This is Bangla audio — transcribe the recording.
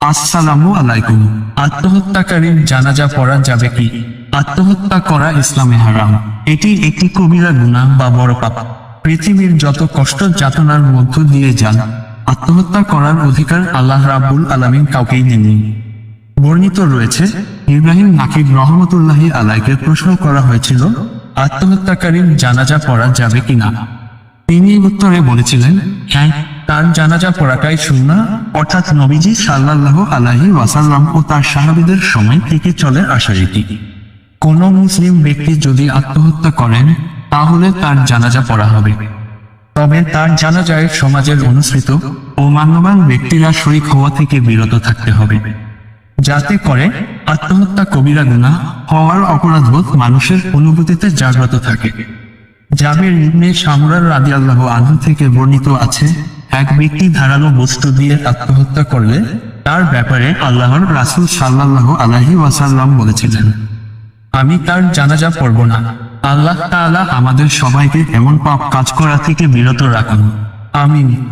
আসসালামু আলাইকুম। আত্মহত্যাকারীর জানাজা পড়া যাবে কি? আত্মহত্যা করা ইসলামে হারাম। এটি একটি কবিরা গুনাহ বা বড় পাপ। পৃথিবীর যত কষ্ট যাতনার মধ্য দিয়ে যান, আত্মহত্যা করার অধিকার আল্লাহ রাব্বুল আলামিন কাউকেই দেননি। বর্ণিত রয়েছে, ইব্রাহিম নাকিব রহমতুল্লাহি আলাইকে প্রশ্ন করা হয়েছিল, আত্মহত্যাকারীর জানাজা পড়া যাবে কিনা? তিনি উত্তরে বলেছিলেন হ্যাঁ তার জানাজা পড়াটাই শুননা অর্থাৎ নবীজি সাল্লাল্লাহ আলাহি ওয়াসাল্লাম ও তার সাহাবিদের সময় থেকে চলে আসা রীতি। কোন মুসলিম ব্যক্তি যদি আত্মহত্যা করেন, তাহলে তার জানাজা পড়া হবে। তবে তার জানাজায় সমাজের অনুসৃত ও মান্যবান ব্যক্তিরা শরিক হওয়া থেকে বিরত থাকতে হবে। যাতে করে আত্মহত্যা কবিরা গুনাহ হওয়ার অপরাধবোধ মানুষের অনুভূতিতে জাগ্রত থাকে। জাবের ইবনে সামরার রাদিয়াল্লাহু আনহু থেকে বর্ণিত আছে এক ব্যক্তি ধারালো বস্তু দিয়ে আত্মহত্যা করলে, তার ব্যাপারে আল্লাহর রাসুল সাল্লাহ আলাহি ওয়াসাল্লাম বলেছিলেন, আমি তার জানাজা পড়ব না। আল্লাহ তাআলা আমাদের সবাইকে এমন পাপ কাজ করা থেকে বিরত রাখুন। আমিন।